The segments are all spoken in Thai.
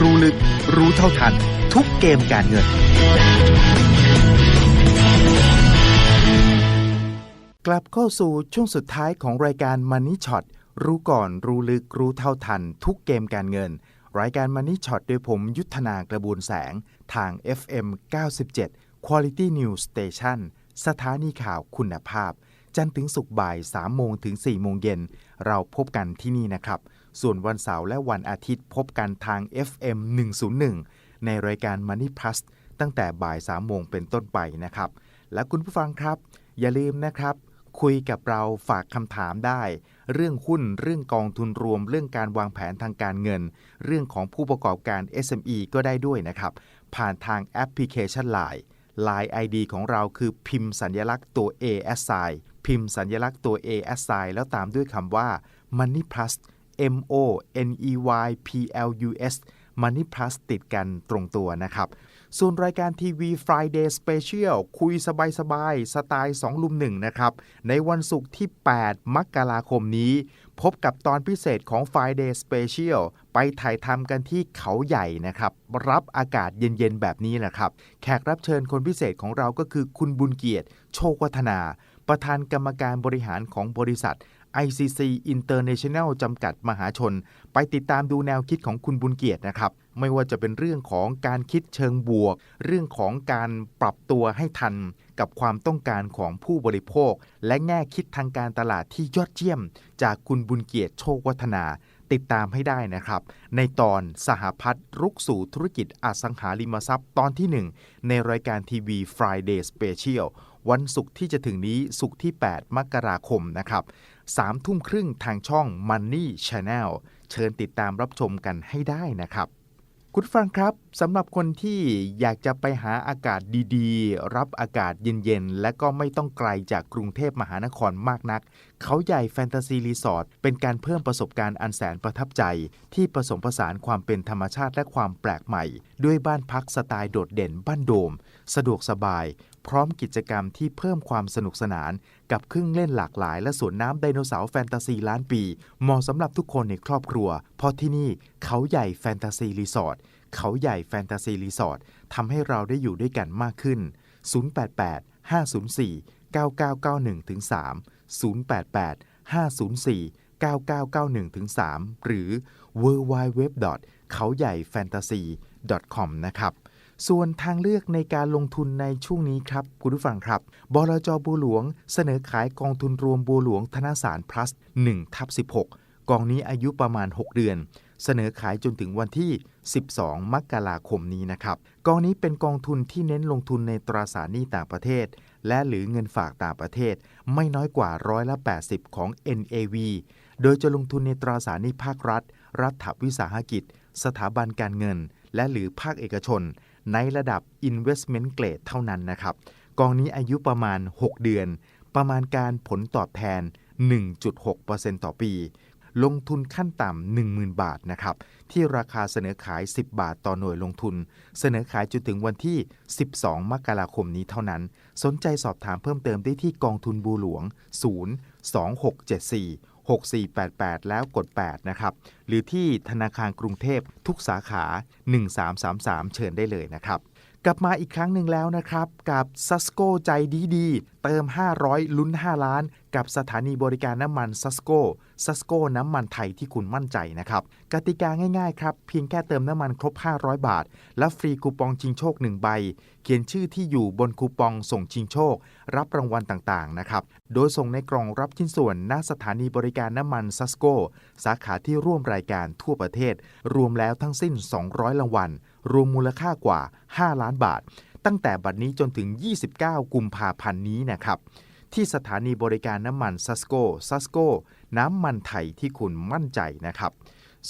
รู้ลึก รู้เท่าทัน ทุกเกมการเงิน กลับเข้าสู่ช่วงสุดท้ายของรายการ Money Shot รู้ก่อนรู้ลึกรู้เท่าทัน ทุกเกมการเงิน รายการ Money Shot โดยผมยุทธนากระบวนแสง ทาง FM 97 Quality News Station สถานีข่าวคุณภาพ จันทร์ถึงศุกร์บ่าย 3 โมงถึง 4 โมงเย็น เราพบกันที่นี่นะครับ ส่วนวันเสาร์และวันอาทิตย์พบกันทาง FM 101 ในรายการ Money Plus ตั้งแต่บ่าย3โมงเป็นต้นไปนะครับ และคุณผู้ฟังครับ อย่าลืมนะครับ คุยกับเราฝากคำถามได้ เรื่องหุ้น เรื่องกองทุนรวม เรื่องการวางแผนทางการเงิน เรื่องของผู้ประกอบการ SME ก็ได้ด้วยนะครับ ผ่านทางแอปพลิเคชัน Line Line ID ของเราคือพิมพ์สัญลักษณ์ตัว A S I พิมพ์สัญลักษณ์ตัว A S I แล้วตามด้วยคำว่า Money Plus M O N E Y P L U S Money Plus ติดกันตรงตัวนะครับ ส่วนรายการทีวี Friday Special คุยสบายๆสไตล์ 2 ลุมหนึ่งนะครับ ในวันศุกร์ที่ 8 มกราคมนี้ พบกับตอนพิเศษของ Friday Special ไปถ่ายทำกันที่เขาใหญ่นะครับ รับอากาศเย็นๆ แบบนี้นะครับ แขกรับเชิญคนพิเศษของเราก็คือคุณบุญเกียรติ โชควัฒนา ประธานกรรมการบริหารของบริษัท ICC International จำกัดมหาชน ไปติดตามดูแนวคิดของคุณบุญเกียรตินะครับ ไม่ว่าจะเป็นเรื่องของการคิดเชิงบวก เรื่องของการปรับตัวให้ทัน กับความต้องการของผู้บริโภค และแง่คิดทางการตลาดที่ยอดเยี่ยม จากคุณบุญเกียรติโชควัฒนาติดตามให้ได้นะครับ ในตอนสหพัฒน์รุกสู่ธุรกิจอสังหาริมทรัพย์ตอนที่ 1 ในรายการทีวี Friday Special วันศุกร์ที่จะถึงนี้ศุกร์ที่ 8 มกราคมนะครับ สามทุ่มครึ่งทางช่อง Money Channel เชิญติดตามรับชมกันให้ได้นะครับ คุณฟังครับสำหรับคนที่อยากจะไปหาอากาศดีๆ รับอากาศเย็นๆ และก็ไม่ต้องไกลจากกรุงเทพมหานครมากนัก เขาใหญ่แฟนตาซีรีสอร์ทเป็นการเพิ่มประสบการณ์อันแสนประทับใจ ที่ผสมผสานความเป็นธรรมชาติและความแปลกใหม่ ด้วยบ้านพักสไตล์โดดเด่นบ้านโดม สะดวกสบาย พร้อมกิจกรรมที่เพิ่มความสนุกสนาน กับเครื่องเล่นหลากหลาย และสวนน้ำไดโนเสาร์แฟนตาซีล้านปี เหมาะสำหรับทุกคนในครอบครัว เพราะที่นี่เขาใหญ่แฟนตาซีรีสอร์ทเขาใหญ่แฟนตาซีรีสอร์ททำให้เราได้อยู่ด้วยกันมากขึ้น 088 504 9991ถึง3 088 504 9991ถึง3หรือ www. เขาใหญ่ fantasy com นะครับ ส่วนทางเลือกในการลงทุนในช่วงนี้ครับคุณผู้ฟังครับบลจบัวหลวง เสนอขายกองทุนรวมบัวหลวงธนาสาร plus 1ทับ16 กองนี้อายุประมาณ 6 เดือน เสนอขายจนถึงวันที่ 12 มกราคมนี้นะครับ กองนี้เป็นกองทุนที่เน้นลงทุนในตราสารหนี้ต่างประเทศ และหรือเงินฝากต่างประเทศ ไม่น้อยกว่าร้อยละ 80 ของ NAV โดยจะลงทุนในตราสารหนี้ภาครัฐ รัฐวิสาหกิจ สถาบันการเงิน และหรือภาคเอกชน ในระดับ investment grade เท่านั้นนะครับ กองนี้อายุประมาณ 6 เดือน ประมาณการผลตอบแทน 1.6%ต่อปี ลงทุนขั้นต่ำ10,000 บาทนะครับ ที่ราคาเสนอขาย 10 บาทต่อหน่วยลงทุน เสนอขายจนถึงวันที่ 12 มกราคมนี้เท่านั้น สนใจสอบถามเพิ่มเติมได้ที่กองทุนบูหลวง 0 2674 6488 แล้วกด 8 นะครับ หรือที่ธนาคารกรุงเทพทุกสาขา 1333 เชิญได้เลยนะครับ กลับมาอีกครั้งหนึ่งแล้วนะครับ กับซัสโกใจดีดี เติม 500 ลุ้น 5 ล้าน กับสถานีบริการน้ำมันซัสโกซัสโกน้ำมันไทยที่คุณมั่นใจนะครับ กติกาง่ายๆครับเพียงแค่เติมน้ำมันครบ 500 บาท และฟรีคูปองชิงโชค 1 ใบ เขียนชื่อที่อยู่บนคูปองส่งชิงโชค รับรางวัลต่างๆนะครับ โดยส่งในกล่องรับชิ้นส่วนหน้าสถานีบริการน้ำมันซัสโกสาขาที่ร่วมรายการทั่วประเทศ รวมแล้วทั้งสิ้น 200รางวัลรวมมูลค่ากว่า 5 ล้านบาท ตั้งแต่บัดนี้จนถึง 29 กุมภาพันธ์นี้นะครับ ที่สถานีบริการน้ำมันซัสโกซัสโกน้ำมันไทยที่คุณมั่นใจนะครับ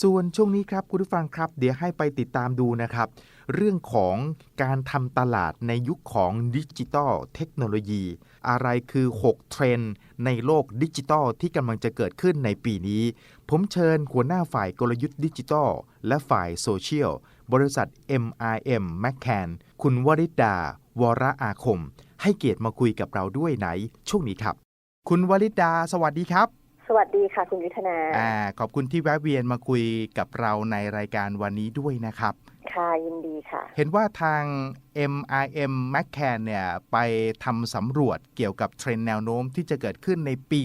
ส่วนช่วงนี้ครับคุณผู้ฟังครับ เดี๋ยวให้ไปติดตามดูนะครับ เรื่องของการทำตลาดในยุคของดิจิทัลเทคโนโลยี อะไรคือ 6 เทรนด์ในโลกดิจิทัลที่กำลังจะเกิดขึ้นในปีนี้ ผมเชิญหัวหน้าฝ่ายกลยุทธ์ดิจิทัลและฝ่ายโซเชียลบริษัท MRM McCann คุณวริดา วรอาคม ให้เกียรติมาคุยกับเราด้วยไหนช่วงนี้ครับ คุณวริดา สวัสดีครับ สวัสดีค่ะ คุณยุทธนาอ่าขอบคุณที่แวะเวียนมาคุยกับเราในรายการวันนี้ด้วยนะครับ ค่ะยินดีค่ะ เห็นว่าทาง MRM McCann เนี่ยไปทำสำรวจเกี่ยวกับเทรนด์แนวโน้มที่จะเกิดขึ้นในปี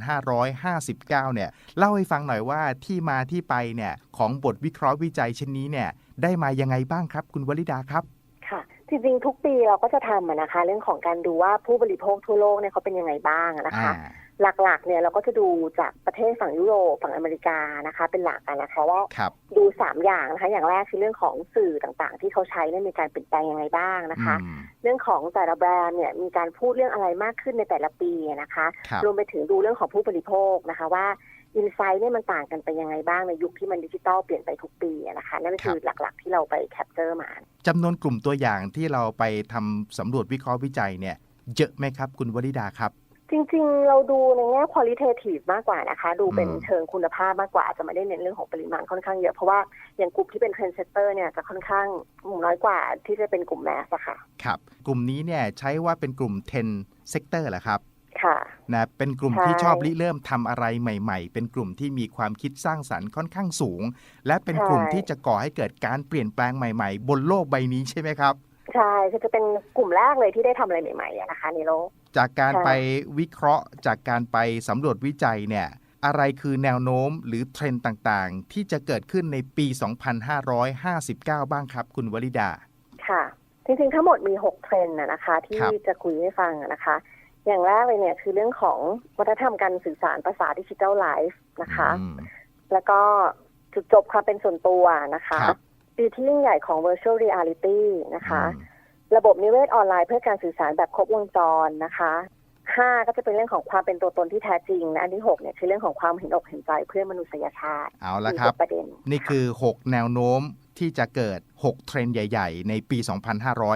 2559 เนี่ยเล่าให้ฟังหน่อยว่าที่มาที่ไปเนี่ยของบทวิเคราะห์วิจัยชิ้นนี้เนี่ยได้มายังไงบ้างครับ คุณวลิดาครับค่ะ จริงๆทุกปีเราก็จะทำอะนะคะ เรื่องของการดูว่าผู้บริโภคทั่วโลกเนี่ยเขาเป็นยังไงบ้างอะนะคะอ่าหลักๆเนี่ยเราก็จะดูจากประเทศฝั่งยุโรปฝั่งอเมริกานะคะ เป็นหลักอะนะคะว่าครับดูสามอย่างนะคะ อย่างแรกคือเรื่องของสื่อต่างๆ ที่เขาใช้เนี่ยมีการเปลี่ยนแปลงยังไงบ้างนะคะอืมเรื่องของแต่ละแบรนด์เนี่ยมีการพูดเรื่องอะไรมากขึ้นในแต่ละปีอะนะคะครับรวมไปถึงดูเรื่องของผู้บริโภคนะคะว่า อินไซต์เนี่ยมันต่างกันไปยังไงบ้างในยุคที่มันดิจิตอลเปลี่ยนไปทุกปีอะนะคะนั่นคือหลักๆ ที่เราไปแคปเจอร์มาจำนวนกลุ่มตัวอย่างที่เราไปทำสำรวจวิเคราะห์วิจัยเนี่ยเยอะไหมครับ คุณวลิดาครับจริงๆ เราดูในแง่ qualitative มากกว่านะคะ ดูเป็นอืมเชิงคุณภาพมากกว่าอาจจะไม่ได้เน้นเรื่องของปริมาณค่อนข้างเยอะ เพราะว่าอย่างกลุ่มที่เป็น trend setter เนี่ยจะค่อนข้างน้อยกว่าที่จะเป็นกลุ่มแมสอะค่ะ ครับ กลุ่มนี้เนี่ยใช้ว่าเป็นกลุ่ม10 sector เหรอครับ ค่ะนะเป็นกลุ่มใช่ที่ชอบริเริ่มทำอะไรใหม่ ๆ เป็นกลุ่มที่มีความคิดสร้างสรรค์ค่อนข้างสูง และเป็นกลุ่มที่จะก่อให้เกิดการเปลี่ยนแปลงใหม่ ๆ บนโลกใบนี้ใช่ไหมครับใช่คือจะเป็นกลุ่มแรกเลยที่ได้ทำอะไรใหม่ๆอะนะคะในโลกจากการใช่ไปวิเคราะห์ จากการไปสำรวจวิจัยเนี่ยอะไรคือแนวโน้มหรือเทรนด์ต่างๆ ที่จะเกิดขึ้นในปี 2559 บ้างครับ คุณวลิดา ค่ะ จริงๆ ทั้งหมดมี 6 เทรนด์นะนะคะ ที่ครับจะคุยให้ฟังอะนะคะ อย่างแรกเลยเนี่ยคือเรื่องของวัฒนธรรมการสื่อสารภาษาดิจิทัลไลฟ์นะคะอืมแล้วก็จุดจบความเป็นส่วนตัวนะคะครับปีที่ยิ่งใหญ่ของ virtual reality นะคะอืมระบบนิเวศออนไลน์เพื่อการสื่อสารแบบครบวงจรนะคะห้าก็จะเป็นเรื่องของความเป็นตัวตนที่แท้จริงและอันที่หกเนี่ยคือเรื่องของความเห็นอกเห็นใจเพื่อมนุษยชาติเอาละมีครับหกประเด็นนี่คือ 6 แนวโน้มที่จะเกิด 6 เทรนด์ใหญ่ ๆ ในปี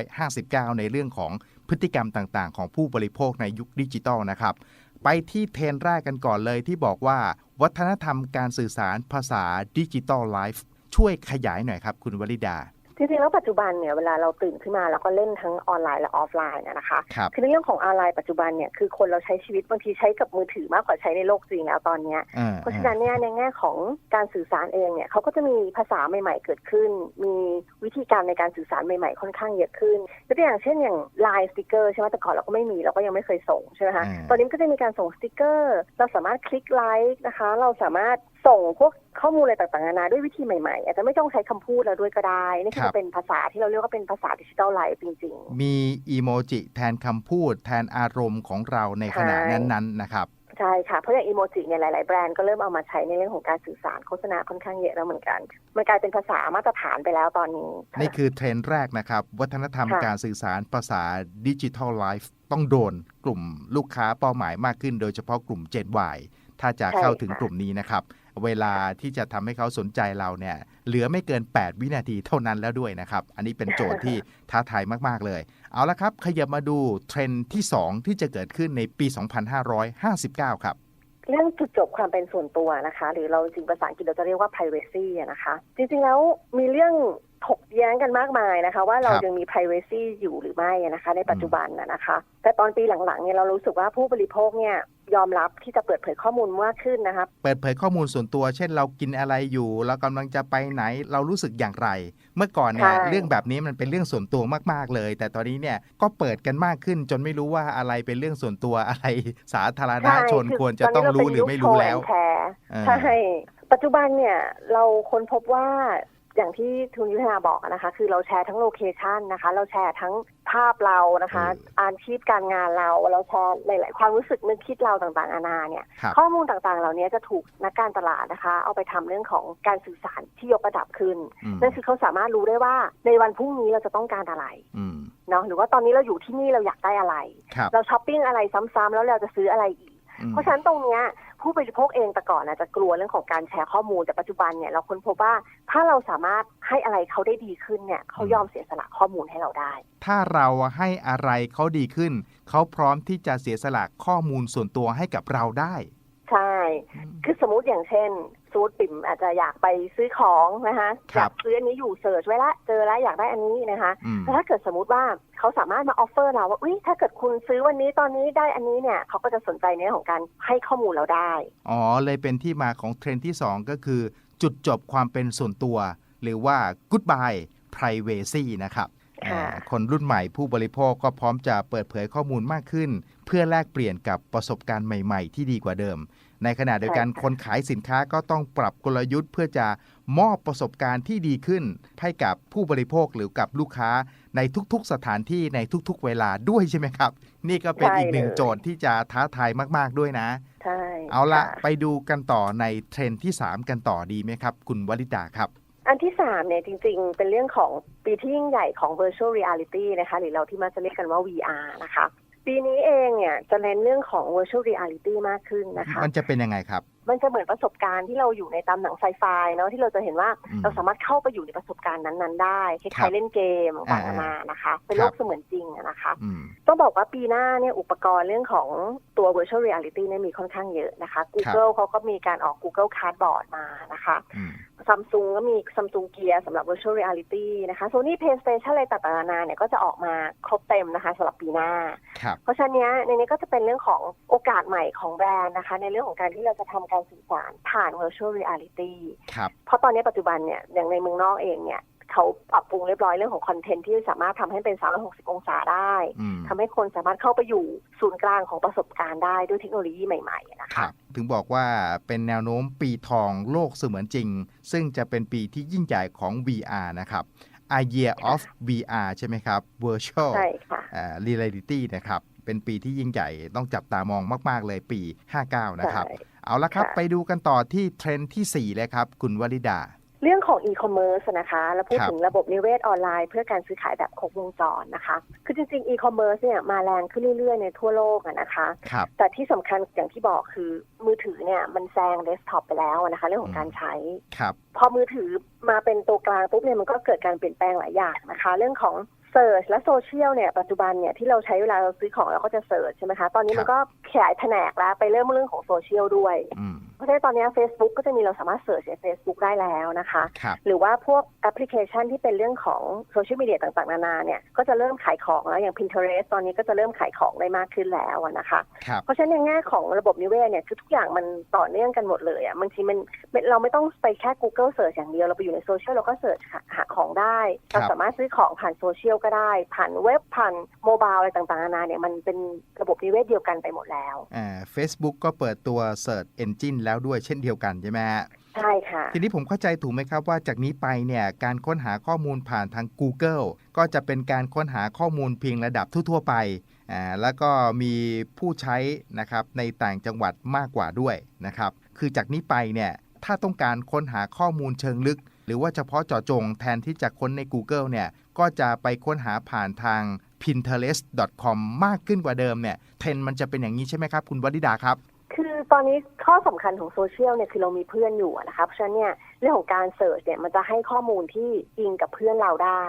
2559 ในเรื่องของ พฤติกรรมต่างๆ ของผู้บริโภคในยุคดิจิตอลนะครับ ไปที่เทรนด์แรกกันก่อนเลยที่บอกว่า วัฒนธรรมการสื่อสารภาษาดิจิตอลไลฟ์ช่วยขยายหน่อยครับ คุณวลิดา จริงๆแล้วปัจจุบันเนี่ยเวลาเราตื่นขึ้นมาเราก็เล่นทั้งออนไลน์และออฟไลน์นะนะคะครับคือในเรื่องของออนไลน์ปัจจุบันเนี่ยคือคนเราใช้ชีวิตบางทีใช้กับมือถือมากกว่าใช้ในโลกจริงแล้วตอนเนี้ยเออเพราะฉะนั้นเนี่ยในแง่ของการสื่อสารเองเนี่ยเขาก็จะมีภาษาใหม่ๆเกิดขึ้น มีวิธีการในการสื่อสารใหม่ๆค่อนข้างเยอะขึ้นยกตัวอย่างเช่นอย่าง Line สติกเกอร์ใช่ไหมแต่ก่อนเราก็ไม่มีเราก็ยังไม่เคยส่งใช่ไหมคะอ่าตอนนี้ก็จะมีการส่งสติกเกอร์ เราสามารถคลิกไลค์นะคะ เราสามารถ ส่งพวกข้อมูลอะไรต่างๆนานาด้วยวิธีใหม่ๆ อาจจะไม่ต้องใช้คำพูดแล้วด้วยก็ได้ นี่คือจะเป็นภาษาที่เราเรียกว่าเป็นภาษาดิจิทัลไลฟ์จริง ๆ มีอีโมจิแทนคำพูด แทนอารมณ์ของเราในขณะใช่นั้นๆนะครับใช่ค่ะ เพราะอย่างอีโมจิเนี่ยหลายๆแบรนด์ก็เริ่มเอามาใช้ในเรื่องของการสื่อสารโฆษณาค่อนข้างเยอะแล้วเหมือนกัน มันกลายเป็นภาษามาตรฐานไปแล้วตอนนี้ นี่คือเทรนด์แรกนะครับ วัฒนธรรมค่ะการสื่อสารภาษาดิจิทัลไลฟ์ต้องโดนกลุ่มลูกค้าเป้าหมายมากขึ้น โดยเฉพาะกลุ่ม Gen Y ถ้าจะเข้าถึงกลุ่มนี้นะครับ เวลาที่จะทำให้เขาสนใจเราเนี่ยเหลือไม่เกิน 8 วินาทีเท่านั้นแล้วด้วยนะครับ อันนี้เป็นโจทย์ที่ท้าทายมาก ๆ เลย เอาละครับ ขยับมาดูเทรนด์ที่ 2 ที่จะเกิดขึ้นในปี 2559 ครับเรื่องจุดจบความเป็นส่วนตัวนะคะ หรือเราจริงภาษาอังกฤษเราจะเรียกว่า privacy อะนะคะ จริงๆแล้วมีเรื่องถกแย้งกันมากมายนะคะ ว่าเราครับยังมี privacy อยู่หรือไม่อะนะคะ ในปัจจุบันนะนะคะ แต่ตอนปีหลังๆเนี่ยเรารู้สึกว่าผู้บริโภคเนี่ย ยอมรับที่จะเปิดเผยข้อมูลมากขึ้นนะคะเปิดเผยข้อมูลส่วนตัว เช่นเรากินอะไรอยู่ เรากำลังจะไปไหน เรารู้สึกอย่างไร เมื่อก่อนเนี่ยใช่เรื่องแบบนี้มันเป็นเรื่องส่วนตัวมากๆเลย แต่ตอนนี้เนี่ยก็เปิดกันมากขึ้นจนไม่รู้ว่าอะไรเป็นเรื่องส่วนตัวอะไรสาธารณชนใช่ควรจะต้องรู้หรือไม่รู้แล้วแชร์เออใช่ปัจจุบันเนี่ยเราค้นพบว่า อย่างที่ทุนยุทธนาบอกนะคะ คือเราแชร์ทั้งโลเคชันนะคะ เราแชร์ทั้งภาพเรานะคะเอออาชีพการงานเรา เราแชร์หลาย ๆ ความรู้สึกนึกคิดเราต่างๆนานาเนี่ยครับข้อมูลต่างๆ เหล่านี้จะถูกนักการตลาดนะคะ เอาไปทำเรื่องของการสื่อสารที่ยกระดับขึ้นอืมนั่นคือเขาสามารถรู้ได้ว่าในวันพรุ่งนี้เราจะต้องการอะไรอืมเนาะหรือว่าตอนนี้เราอยู่ที่นี่เราอยากได้อะไรครับเราช้อปปิ้งอะไรซ้ำๆแล้วเราจะซื้ออะไรอีกอืมเพราะฉะนั้นตรงเนี้ย ผู้บริโภคเองแต่ก่อนอาจจะกลัวเรื่องของการแชร์ข้อมูลแต่ปัจจุบันเนี่ยเราค้นพบว่าถ้าเราสามารถให้อะไรเขาได้ดีขึ้นเนี่ยเขายอมเสียสละข้อมูลให้เราได้ ถ้าเราให้อะไรเขาดีขึ้น เขาพร้อมที่จะเสียสละข้อมูลส่วนตัวให้กับเราได้ ใช่ คือสมมติอย่างเช่นสมมติปิ่มอาจจะอยากไปซื้อของนะคะครัอยาบกซื้ออันนี้อยู่เสิร์ชไว้ละเจอแล้วอยากได้อันนี้นะคะอืม แต่ถ้าเกิดสมมติว่าเขาสามารถมาออฟเฟอร์เราว่าอุ้ยถ้าเกิดคุณซื้อวันนี้ตอนนี้ได้อันนี้เนี่ยเขาก็จะสนใจในเรื่องของการให้ข้อมูลเราได้ อ๋อ เลยเป็นที่มาของเทรนด์ที่ 2 ก็คือ จุดจบความเป็นส่วนตัว หรือว่า goodbye privacy นะครับค่ะ อ่าคนรุ่นใหม่ผู้บริโภคก็พร้อมจะเปิดเผยข้อมูลมากขึ้น เพื่อแลกเปลี่ยนกับประสบการณ์ใหม่ ๆ ที่ดีกว่าเดิม ในขณะเดียวกันคนขายสินค้าก็ต้องปรับกลยุทธ์ เพื่อจะมอบประสบการณ์ที่ดีขึ้น ให้กับผู้บริโภคหรือกับลูกค้าในทุกๆสถานที่ในทุกๆ เวลาด้วยใช่ไหมครับ นี่ก็เป็นใช่อีกหนึ่งเลยโจทย์ที่จะท้าทายมาก ๆด้วยนะใช่เอาละค่ไปดูกันต่อในเทรนด์ที่ 3 กันต่อดีไหมครับ คุณวลิตาครับอันที่สามเนี่ยจริงๆ เป็นเรื่องของปีที่ยิ่งใหญ่ของ virtual reality นะคะ หรือเราที่มาจะเรียกกันว่า VR นะคะ ปีนี้เองเนี่ยจะเน้นเรื่องของ virtual reality มากขึ้นนะคะ มันจะเป็นยังไงครับ มันจะเหมือนประสบการณ์ที่เราอยู่ในตามหนังไซไฟเนาะที่เราจะเห็นว่าอืมเราสามารถเข้าไปอยู่ในประสบการณ์นั้นๆ ได้คครัล้ายบๆเล่นเกมต่างๆอ่านานานะคะ เป็นครัโลบกเสมือนจริงอะนะคะอืมต้องบอกว่าปีหน้าเนี่ยอุปกรณ์เรื่องของตัว virtual reality เนี่ยมีค่อนข้างเยอะนะคะ Google เขาก็มีการออก Google Cardboard มานะคะอืม ซัมซุงก็มีซัมซุงเกียร์สำหรับ virtual reality นะคะ Sony PlayStation อะไรต่างๆนานาเนี่ยก็จะออกมาครบเต็มนะคะสำหรับปีหน้า ครับเพราะฉะนั้นเนี้ยในนี้ก็จะเป็นเรื่องของโอกาสใหม่ของแบรนด์นะคะ ในเรื่องของการที่เราจะทำการสื่อสารผ่าน virtual reality ครับ เพราะตอนนี้ปัจจุบันเนี่ยอย่างในเมืองนอกเองเนี่ย เขาปรับปรุงเรียบร้อยเรื่องของคอนเทนต์ที่สามารถทำให้เป็น 360 องศาได้อืมทำให้คนสามารถเข้าไปอยู่ศูนย์กลางของประสบการณ์ได้ด้วยเทคโนโลยีใหม่ๆนะครัคะบถึงบอกว่าเป็นแนวโน้มปีทองโลกเสมือนจริง ซึ่งจะเป็นปีที่ยิ่งใหญ่ของ VR นะครับ A Year of VR ใช่ไหมครับ Virtual ใช่ค่ะอ่า Reality นะครับเป็นปีที่ยิ่งใหญ่ต้องจับตามองมาก ๆ เลยปี 59 นะครับใช่เอาละครับค่ะไปดูกันต่อที่เทรนด์ที่ 4 เลยครับ คุณวลิดา เรื่องของ e-commerce นะคะ แล้วพูดครับถึงระบบนิเวศออนไลน์เพื่อการซื้อขายแบบครบวงจรนะคะ คือจริงๆ e-commerce เนี่ยมาแรงขึ้นเรื่อยๆ ในทั่วโลกอะนะคะครับแต่ที่สำคัญอย่างที่บอกคือมือถือเนี่ยมันแซงเดสก์ท็อปไปแล้วนะคะ เรื่องของการใช้ครับพอมือถือมาเป็นตัวกลางปุ๊บเนี่ยมันก็เกิดการเปลี่ยนแปลงหลายอย่างนะคะ เรื่องของเซิร์ชและโซเชียลเนี่ยปัจจุบันเนี่ยที่เราใช้เวลาเราซื้อของเราก็จะเซิร์ชใช่ไหมคะ ตอนนี้มันก็ขยายแผนกแล้วไปเริ่มเรื่องของโซเชียลด้วยอืม เพราะฉะนั้นตอนนี้ Facebook ก็จะมีเราสามารถเสิร์ชใน Facebook ได้แล้วนะคะ ครับ หรือว่าพวกแอปพลิเคชันที่เป็นเรื่องของโซเชียลมีเดียต่างๆ นานาเนี่ย ก็จะเริ่มขายของแล้ว อย่าง Pinterest ตอนนี้ก็จะเริ่มขายของได้มากขึ้นแล้วอะนะคะ ครับ เพราะฉะนั้นในแง่ของระบบนิเวศเนี่ยคือทุกอย่างมันต่อเนื่องกันหมดเลยอะบางทีมันเราไม่ต้องไปแค่ Google Search อย่างเดียวเราไปอยู่ในโซเชียลเราก็เสิร์ชหาของได้ครับ เราสามารถซื้อของผ่านโซเชียลก็ได้ ผ่านเว็บผ่านโมบายอะไรต่างๆนานาเนี่ยมันเป็นระบบนิเวศเดียวกันไปหมดแล้ว อ่า Facebook ก็เปิดตัว Search Engine แล้วด้วยเช่นเดียวกันใช่ไหมฮะใช่ค่ะ ทีนี้ผมเข้าใจถูกไหมครับว่าจากนี้ไปเนี่ยการค้นหาข้อมูลผ่านทาง Google ก็จะเป็นการค้นหาข้อมูลเพียงระดับทั่วๆไปอ่าแล้วก็มีผู้ใช้นะครับในต่างจังหวัดมากกว่าด้วยนะครับ คือจากนี้ไปเนี่ยถ้าต้องการค้นหาข้อมูลเชิงลึก หรือว่าเฉพาะเจาะจงแทนที่จะค้นใน Google เนี่ยก็จะไปค้นหาผ่านทาง pinterest.com มากขึ้นกว่าเดิมเนี่ยเทรนด์มันจะเป็นอย่างนี้ใช่ไหมครับ คุณวดิดาครับ คือตอนนี้ข้อสำคัญของโซเชียลเนี่ยคือเรามีเพื่อนอยู่นะคะเพราะฉะนั้นเนี่ยเรื่องของการเสิร์ชเนี่ยมันจะให้ข้อมูลที่อิงกับเพื่อนเราได้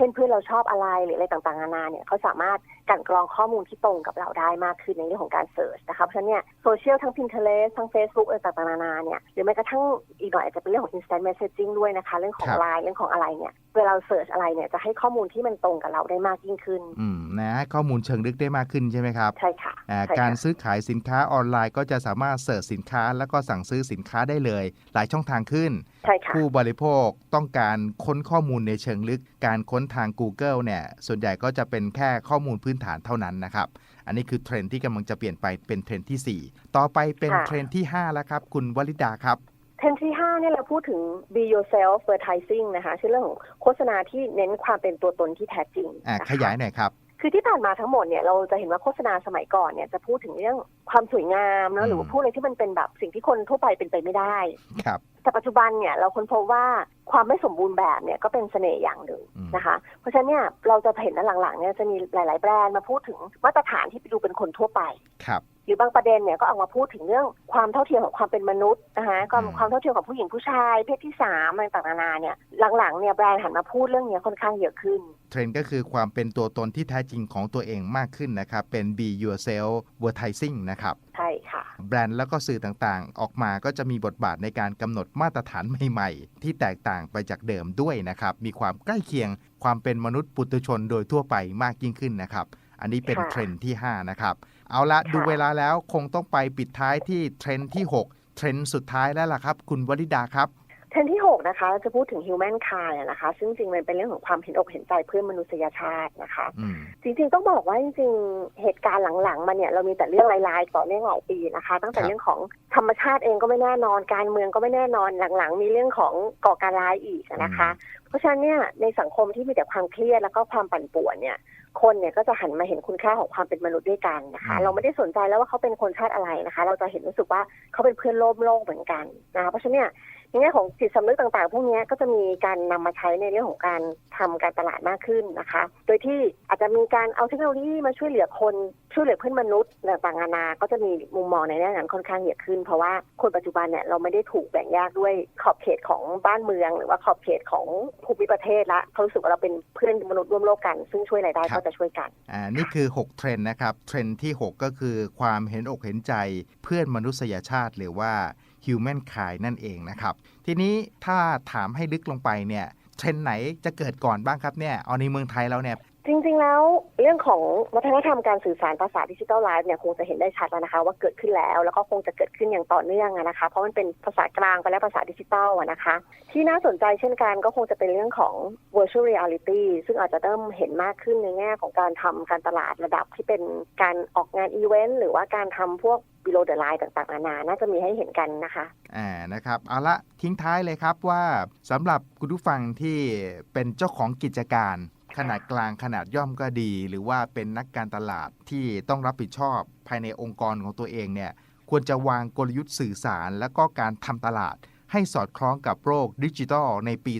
ช่นเพื่อนเราชอบอะไรหรืออะไรต่างๆนานาเนี่ยเขาสามารถกลันกรองข้อมูลที่ตรงกับเราได้มากขึ้นในเรื่องของการเสิร์ชนะคะ เพราะฉะนั้นเนี่ยโซเชียลทั้ง Pinterest ทั้ง Facebook อะไรต่างๆนานาเนี่ยหรือแม้กระทั่งอีกหน่อยอาจจะเป็นเรื่องของ instant messaging ด้วยนะคะ เรื่องของครับไลน์เรื่องของอะไรเนี่ยเวลาเสิร์ชอะไรเนี่ยจะให้ข้อมูลที่มันตรงกับเราได้มากยิ่งขึ้นอืมนะให้ข้อมูลเชิงลึกได้มากขึ้นใช่ไหมครับใช่ค่ะอ่าใช่ค่ะการซื้อขายสินค้าออนไลน์ก็จะสามารถเสิร์ชสินค้า แล้วก็สั่งซื้อสินค้าได้เลย หลายช่องทางขึ้นใช่ค่ะผู้บริโภคต้องการค้นข้อมูลในเชิงลึก การค้นทาง Google เนี่ยส่วนใหญ่ก็จะเป็นแค่ข้อมูลพื้นฐานเท่านั้นนะครับ อันนี้คือเทรนด์ที่กำลังจะเปลี่ยนไปเป็นเทรนด์ที่ 4 ต่อไปเป็นค่ะเทรนด์ที่ 5 แล้วครับ คุณวลิดาครับเทรนด์ที่5เนี่ยเราพูดถึง be yourself advertising นะคะชื่อเรื่องของโฆษณาที่เน้นความเป็นตัวตนที่แท้จริงอ่านะคะขยายหน่อยครับ คือที่ผ่านมาทั้งหมดเนี่ยเราจะเห็นว่าโฆษณาสมัยก่อนเนี่ยจะพูดถึงเรื่องความสวยงามเนอือะมหรือว่าพูดอะไรที่มันเป็นแบบสิ่งที่คนทั่วไปเป็นไปไม่ได้ครับแต่ปัจจุบันเนี่ยเราค้นพบว่าความไม่สมบูรณ์แบบเนี่ยก็เป็นเสน่ห์อย่างหนึ่งอืมนะคะ เพราะฉะนั้นเนี่ยเราจะเห็นว่าหลังๆเนี่ยจะมีหลาย ๆ แบรนด์มาพูดถึงมาตรฐานที่ไปดูเป็นคนทั่วไปครับอ รือบางประเด็นเนี่ยก็ออกมาพูดถึงเรื่องความเท่าเทียมของความเป็นมนุษย์นะคะความอืมความเท่าเทียมของผู้หญิงผู้ชาย เพศที่สามอะไรต่างๆนานาเนี่ยหลังๆเนี่ยแบรนด์หันมาพูดเรื่องเนี้ยค่อนข้างเยอะขึ้น เทรนด์ก็คือความเป็นตัวตนที่แท้จริงของตัวเองมากขึ้นนะครับ เป็น be yourself advertising นะครับใช่ค่ะ แบรนด์แล้วก็สื่อต่างๆ ออกมาก็จะมีบทบาทในการกำหนดมาตรฐานใหม่ๆ ที่แตกต่างไปจากเดิมด้วยนะครับ มีความใกล้เคียงความเป็นมนุษย์ปุถุชนโดยทั่วไปมากยิ่งขึ้นนะครับ อันนี้เป็นค่ะเทรนด์ที่ 5 นะครับ เอาละค่ะดูเวลาแล้วคงต้องไปปิดท้ายที่เทรนด์ที่ 6 เทรนด์สุดท้ายแล้วล่ะครับ คุณวริดาครับเทรนด์ที่ 6 นะคะจะพูดถึง human kind อะนะคะ ซึ่งจริงๆมันเป็นเรื่องของความเห็นอกเห็นใจเพื่อนมนุษยชาตินะคะอืมจริงๆต้องบอกว่าจริงๆเหตุการณ์หลังๆมาเนี่ยเรามีแต่เรื่องร้ายๆต่อเนื่องหลายปีนะคะ ตั้งแต่ครับเรื่องของธรรมชาติเองก็ไม่แน่นอน การเมืองก็ไม่แน่นอนหลังๆ มีเรื่องของก่อการร้ายอีกนะคะ เพราะฉะนั้นเนี่ยในสังคมที่มีแต่ความเครียดแล้วก็ความปั่นป่วนเนี่ย คนเนี่ยก็จะหันมาเห็นคุณค่าของความเป็นมนุษย์ด้วยกันนะคะอืมเราไม่ได้สนใจแล้วว่าเขาเป็นคนชาติอะไรนะคะ เราจะเห็นรู้สึกว่าเขาเป็นเพื่อนร่วมโลกเหมือนกันนะคะเพราะฉะนั้นเนี่ย ในแง่ของจิตสำนึกต่างๆ พวกเนี้ยก็จะมีการนำมาใช้ในเรื่องของการทำการตลาดมากขึ้นนะคะ โดยที่อาจจะมีการเอาเทคโนโลยีมาช่วยเหลือคน ช่วยเหลือเพื่อนมนุษย์ต่างๆนานา ก็จะมีมุมมองในแง่นั้นค่อนข้างเยอะขึ้น เพราะว่าคนปัจจุบันเนี่ยเราไม่ได้ถูกแบ่งแยกด้วยขอบเขตของบ้านเมือง หรือว่าขอบเขตของภูมิประเทศละเขารู้สึกว่าเราเป็นเพื่อนมนุษย์ร่วมโลกกัน ซึ่งช่วยอะไรได้ครับก็จะช่วยกันอ่านี่คือ 6 เทรนด์นะครับเทรนด์ที่ 6 ก็คือความเห็นอกเห็นใจเพื่อนมนุษยชาติหรือว่า human kind นั่นเองนะครับ ทีนี้ถ้าถามให้ลึกลงไปเนี่ยเทรนไหนจะเกิดก่อนบ้างครับเนี่ยเอาในเมืองไทยแล้วเนี่ย จริงๆแล้วเรื่องของวัฒนธรรมการสื่อสารภาษาดิจิทัลไลฟ์เนี่ยคงจะเห็นได้ชัดแล้วนะคะ ว่าเกิดขึ้นแล้ว แล้วก็คงจะเกิดขึ้นอย่างต่อเนื่องนะคะ เพราะมันเป็นภาษากลางไปแล้วภาษาดิจิทัลนะคะ ที่น่าสนใจเช่นกันก็คงจะเป็นเรื่องของ virtual reality ซึ่งอาจจะเริ่มเห็นมากขึ้นในแง่ของการทำการตลาดระดับที่เป็นการออกงานอีเวนต์หรือว่าการทำพวก below the line ต่างๆนานาน่าจะมีให้เห็นกันนะคะอ่านะครับเอาละทิ้งท้ายเลยครับว่าสำหรับคุณผู้ฟังที่เป็นเจ้าของกิจการ ขนาดกลางขนาดย่อมก็ดี หรือว่าเป็นนักการตลาดที่ต้องรับผิดชอบภายในองค์กรของตัวเองเนี่ยควรจะวางกลยุทธ์สื่อสาร และก็การทำตลาด ให้สอดคล้องกับโลกดิจิทัลในปี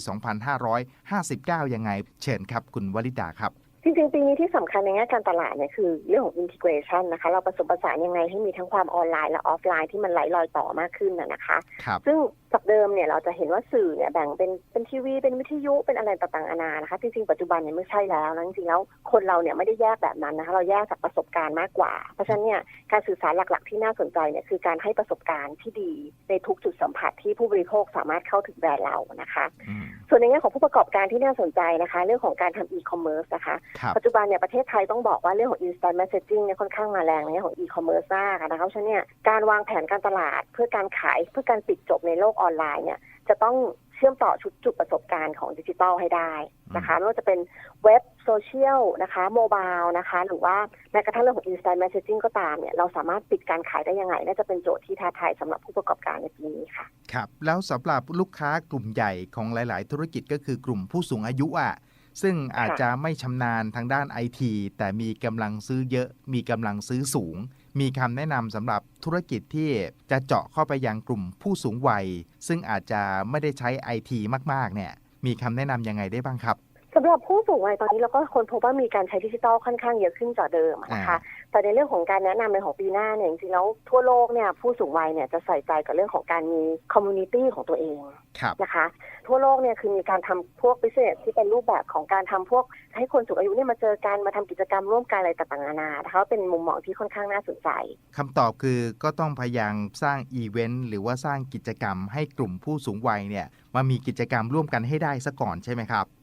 2559 ยังไง เชิญครับ คุณวลิดาครับจริงๆ ปีนี้ที่สำคัญในแง่การตลาดเนี่ยคือเรื่องของ integration นะคะ เราผสมผสานยังไงให้มีทั้งความออนไลน์และออฟไลน์ที่มันไหลลอยต่อมากขึ้นนะนะคะครับซึ่ง จากเดิมเนี่ยเราจะเห็นว่าสื่อเนี่ยแบ่งเป็นเป็นทีวีเป็นวิทยุเป็นอะไรต่างๆนานานะคะจริงๆปัจจุบันเนี่ยไม่ใช่แล้วนะจริงๆแล้วคนเราเนี่ยไม่ได้แยกแบบนั้นนะคะเราแยกจากประสบการณ์มากกว่า เพราะฉะนั้นเนี่ยการสื่อสารหลักๆ ที่น่าสนใจเนี่ยคือการให้ประสบการณ์ที่ดีในทุกจุดสัมผัสที่ผู้บริโภคสามารถเข้าถึงแบรนด์เรานะคะอืมส่วนในแง่ของผู้ประกอบการที่น่าสนใจนะคะ เรื่องของการทำอีคอมเมิร์ซนะคะครับปัจจุบันเนี่ยประเทศไทยต้องบอกว่าเรื่องของ instant messaging เนี่ยค่อนข้างมาแรงในเรื่องของ e-commerce มากอะนะคะเพราะฉะนั้นเนี่ยการวางแผนการตลาดเพื่อการขายเพื่อการปิดจบในโลกออนไลน์เนี่ยจะต้องเชื่อมต่อชุดจุดประสบการณ์ของดิจิทัลให้ได้นะคะไม่ว่าจะเป็นเว็บโซเชียลนะคะโมบายนะคะ หรือว่าแม้กระทั่งเรื่องของ instant messaging ก็ตามเนี่ยเราสามารถปิดการขายได้ยังไง น่าจะเป็นโจทย์ที่ท้าทายสำหรับผู้ประกอบการในปีนี้ค่ะ ครับ แล้วสำหรับลูกค้ากลุ่มใหญ่ของหลาย ๆ ธุรกิจก็คือกลุ่มผู้สูงอายุอะซึ่งอาจจะไม่ชำนาญทางด้านไอทีแต่มีกำลังซื้อเยอะ มีกำลังซื้อสูง มีคำแนะนำสำหรับธุรกิจที่จะเจาะเข้าไปยังกลุ่มผู้สูงวัย ซึ่งอาจจะไม่ได้ใช้ไอทีมากๆเนี่ยมีคำแนะนำยังไงได้บ้างครับ สำหรับผู้สูงวัยตอนนี้เราก็คนพบว่ามีการใช้ดิจิทัลค่อนข้างเยอะขึ้นจากเดิมอะนะคะแต่ในเรื่องของการแนะนำในของปีหน้าเนี่ยจริงๆแล้วทั่วโลกเนี่ยผู้สูงวัยเนี่ยจะใส่ใจกับเรื่องของการมีคอมมูนิตี้ของตัวเองครับนะคะ ทั่วโลกเนี่ยคือมีการทำพวก business ที่เป็นรูปแบบของการทำพวกให้คนสูงอายุเนี่ยมาเจอกันมาทำกิจกรรมร่วมกันอะไรต่างๆนานานะคะเป็นมุมมองที่ค่อนข้างน่าสนใจคำตอบคือก็ต้องพยายามสร้างอีเวนต์หรือว่าสร้างกิจกรรมให้กลุ่มผู้สูงวัยเนี่ยมามีกิจกรรมร่วมกันให้ได้ซะก่อนใช่ไหมครับใช่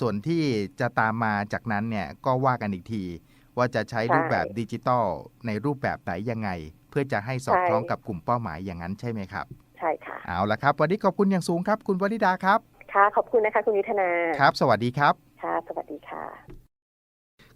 ส่วนที่จะตามมาจากนั้นเนี่ยก็ว่ากันอีกที ว่าจะใช้ใช่รูปแบบดิจิตอลในรูปแบบไหนยังไง เพื่อจะให้สอดใช่คล้องกับกลุ่มเป้าหมายอย่างนั้นใช่ไหมครับ ใช่ค่ะเอาละครับ วันนี้ขอบคุณอย่างสูงครับ คุณวริดาครับค่ะขอบคุณนะคะคุณยุทธนาครับ สวัสดีครับค่ะสวัสดีค่ะ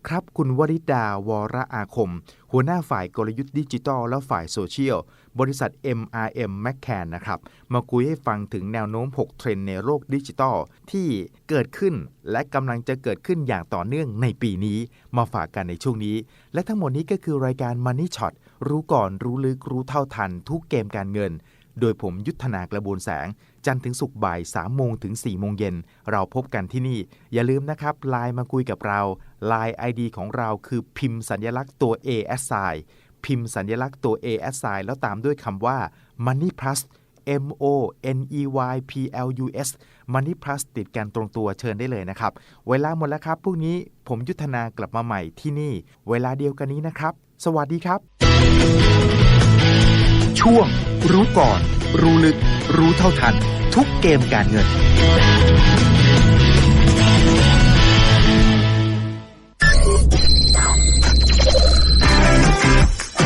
ครับคุณวริดาวรอาคม หัวหน้าฝ่ายกลยุทธ์ดิจิทัลและฝ่ายโซเชียล บริษัท MRM m c c a n นะครับ มาคุยให้ฟังถึงแนวโน้ม 6 เทรนด์ในโลกดิจิทัลที่เกิดขึ้นและกำลังจะเกิดขึ้นอย่างต่อเนื่องในปีนี้ มาฝากกันในช่วงนี้ และทั้งหมดนี้ก็คือรายการ Money Shot รู้ก่อนรู้ลึกรู้เท่าทัน ทุกเกมการเงิน โดยผมยุทธนากระบวนแสง จันทร์ถึงศุกร์บ่าย3โมงถึง4โมงเย็น เราพบกันที่นี่ อย่าลืมนะครับไลน์มาคุยกับเราไลน์ ID ของเราคือพิมพ์สัญลักษณ์ตัว A S I พิมพ์สัญลักษณ์ตัว A s sign แล้วตามด้วยคำว่า Money Plus M O N E Y P L U S Money Plus ติดกันตรงตัวเชิญได้เลยนะครับ เวลาหมดแล้วครับพรุ่งนี้ผมยุทธนากลับมาใหม่ที่นี่ เวลาเดียวกันนี้นะครับ สวัสดีครับ ช่วง รู้ก่อน รู้ลึก รู้เท่าทัน ทุกเกมการเงิน